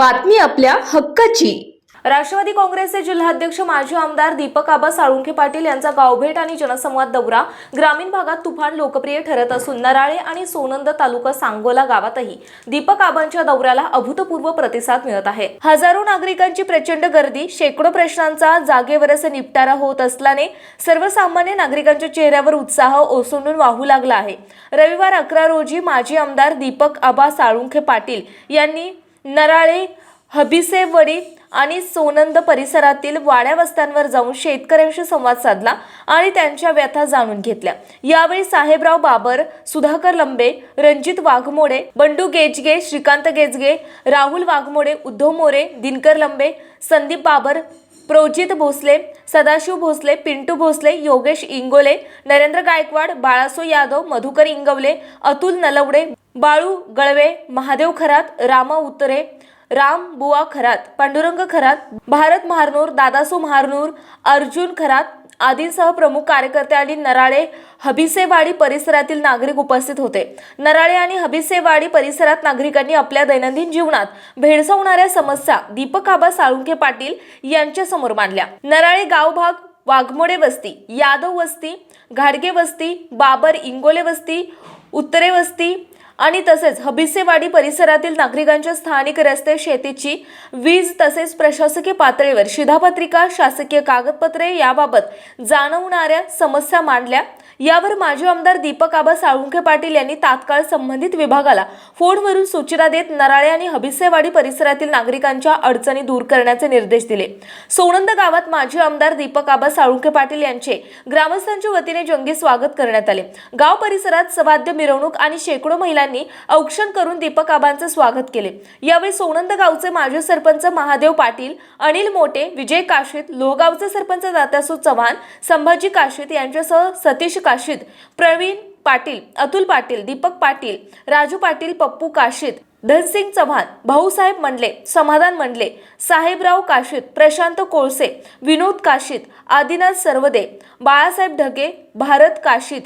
बातमी आपल्या हक्काची. राष्ट्रवादी काँग्रेसचे जिल्हाध्यक्ष माजी आमदार दीपक आबा साळुंखे पाटील यांचा गावभेट आणि जनसंवाद दौरा ग्रामीण भागात तुफान लोकप्रिय ठरत असून नराळे आणि सोनंद तालुका सांगोला गावातही दीपक आबांच्या दौऱ्याला अभूतपूर्व प्रतिसाद मिळत आहे. हजारो नागरिकांची प्रचंड गर्दी शेकडो प्रश्नांचा जागेवरच निपटारा होत असल्याने सर्वसामान्य नागरिकांच्या चेहऱ्यावर उत्साह ओसंडून वाहू लागला आहे. रविवार अकरा रोजी माजी आमदार दीपक आबा साळुंखे पाटील यांनी नराळे हबिसेवडी आणि सोनंद परिसरातील वाड्या वस्त्यांवर जाऊन शेतकऱ्यांशी संवाद साधला आणि त्यांच्या व्यथा जाणून घेतल्या. यावेळी साहेबराव बाबर सुधाकर लंबे रणजित वाघमोडे बंडू गेजगे श्रीकांत गेजगे राहुल वाघमोडे उद्धव मोरे दिनकर लंबे संदीप बाबर प्रोजित भोसले सदाशिव भोसले पिंटू भोसले योगेश इंगोले नरेंद्र गायकवाड बाळासो यादव मधुकर इंगवले अतुल नलवडे बाळू गळवे महादेव खरात रामा उतरे राम बुवा खरात पांडुरंग खरात भारत महारनूर दादासो महारनूर अर्जुन खरात आदींसह प्रमुख कार्यकर्ते आणि नराळे हबिसेवाडी परिसरातील नागरिक उपस्थित होते. नराळे आणि हबिसेवाडी परिसरात नागरिकांनी आपल्या दैनंदिन जीवनात भेडसावणाऱ्या समस्या दीपक आबा साळुंखे पाटील यांच्या समोर मांडल्या. नराळे गावभाग वाघमोडे वस्ती यादव वस्ती घाडगे वस्ती बाबर इंगोले वस्ती उत्तरे वस्ती आणि तसेच हबिसेवाडी परिसरातील नागरिकांच्या स्थानिक रस्ते शेतीची वीज तसेच प्रशासकीय पातळीवर शिधापत्रिका शासकीय कागदपत्रे याबाबत जाणवणाऱ्या समस्या मांडल्या. यावर माजी आमदार दीपक आबा साळुंखे पाटील यांनी तात्काळ संबंधित विभागाला फोनवरून सूचना देत नराळे आणि हबिसेवाडी परिसरातील नागरिकांच्या अडचणी दूर करण्याचे निर्देश दिले. सोनंद गावात माजी आमदार दीपक आबा साळुंखे पाटील यांचे ग्रामस्थांच्या वतीने जंगी स्वागत करण्यात आले. गाव परिसरात सवाद्य मिरवणूक आणि शेकडो महिलांनी औक्षण करून दीपक आबांचे स्वागत केले. यावेळी सोनंद गावचे माजी सरपंच महादेव पाटील अनिल मोटे विजय काशीत लोहगावचे सरपंच दात्यासू चव्हाण संभाजी काशीत यांच्यासह सतीश काशीत प्रवीण पाटील अतुल पाटील दीपक पाटील राजू पाटील पप्पू काशीत धनसिंग चव्हाण भाऊसाहेब मंडले समाधान मंडले साहेबराव काशीत प्रशांत कोळसे विनोद काशीत आदिनाथ सर्वदे बाळासाहेब ढगे भारत काशीत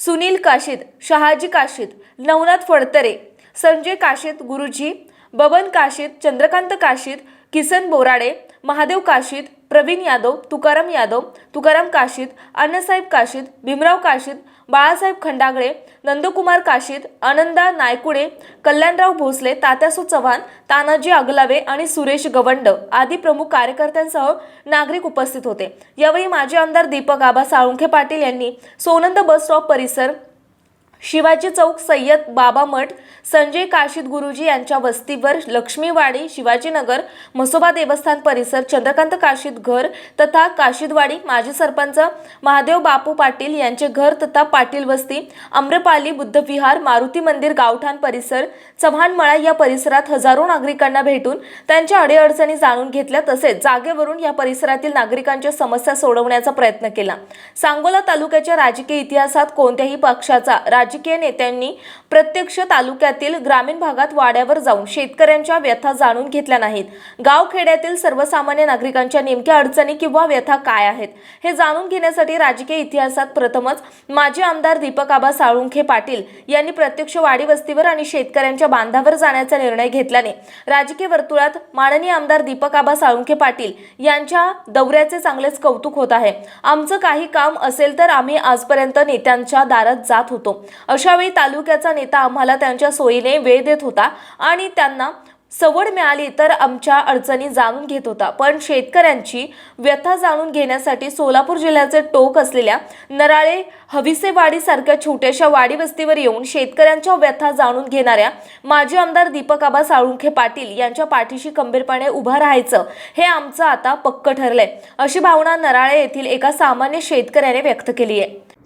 सुनील काशीद शहाजी काशीद नवनाथ फडतरे संजय काशीत गुरुजी बबन काशीत चंद्रकांत काशीत किसन बोराडे महादेव काशीत प्रवीण यादव तुकाराम यादव तुकाराम काशीद अण्णासाहेब काशीत भीमराव काशीत बाळासाहेब खंडागळे नंदकुमार काशीत आनंदा नायकुडे कल्याणराव भोसले तात्यासू चव्हाण तानाजी अगलावे आणि सुरेश गवंड आदी प्रमुख कार्यकर्त्यांसह नागरिक उपस्थित होते. यावेळी माजी आमदार दीपक आबा साळुंखे पाटील यांनी सोनंद बस स्टॉप परिसर शिवाजी चौक सय्यद बाबा मठ संजय काशीद गुरुजी यांच्या वस्तीवर लक्ष्मीवाडी शिवाजीनगर म्हसोबा देवस्थान परिसर चंद्रकांत काशीद घर तथा काशीदवाडी माजी सरपंच महादेव बापू पाटील यांचे घर तथा पाटील वस्ती आम्रपाली बुद्धविहार मारुती मंदिर गावठाण परिसर चव्हाणमळा या परिसरात हजारो नागरिकांना भेटून त्यांच्या अडीअडचणी जाणून घेतल्या तसेच जागेवरून या परिसरातील नागरिकांच्या समस्या सोडवण्याचा प्रयत्न केला. सांगोला तालुक्याच्या राजकीय इतिहासात कोणत्याही पक्षाचा राज राजकीय नेत्यांनी प्रत्यक्ष तालुक्यातील ग्रामीण भागात वाड्यावर जाऊन शेतकऱ्यांच्या व्यथा जाणून घेतल्या नाहीत. गावखेड्यातील सर्वसामान्य नागरिकांच्या नेमक्या अडचणी किंवा व्यथा काय आहेत हे जाणून घेण्यासाठी राजकीय इतिहासात प्रथमच माजी आमदार दीपक आबा साळुंखे पाटील यांनी प्रत्यक्ष वाडी वस्तीवर आणि शेतकऱ्यांच्या बांधावर जाण्याचा निर्णय घेतल्याने राजकीय वर्तुळात माननीय आमदार दीपक आबा साळुंखे पाटील यांच्या दौऱ्याचे चांगलेच कौतुक होत आहे. आमचं काही काम असेल तर आम्ही आजपर्यंत नेत्यांच्या दारात जात होतो. अशावेळी तालुक्याचा नेता आम्हाला त्यांच्या सोयीने वेळ देत होता आणि त्यांना सवड मिळाली तर आमच्या अडचणी जाणून घेत होता. पण शेतकऱ्यांची व्यथा जाणून घेण्यासाठी सोलापूर जिल्ह्याचे टोक असलेल्या नराळे हविसेवाडी सारख्या छोट्याशा वाडी वस्तीवर येऊन शेतकऱ्यांच्या व्यथा जाणून घेणाऱ्या माजी आमदार दीपक आबा साळुंखे पाटील यांच्या पाठीशी खंबीरपणे उभं राहायचं हे आमचं आता पक्क ठरलंय. अशी भावना नराळे येथील एका सामान्य शेतकऱ्याने व्यक्त केली आहे.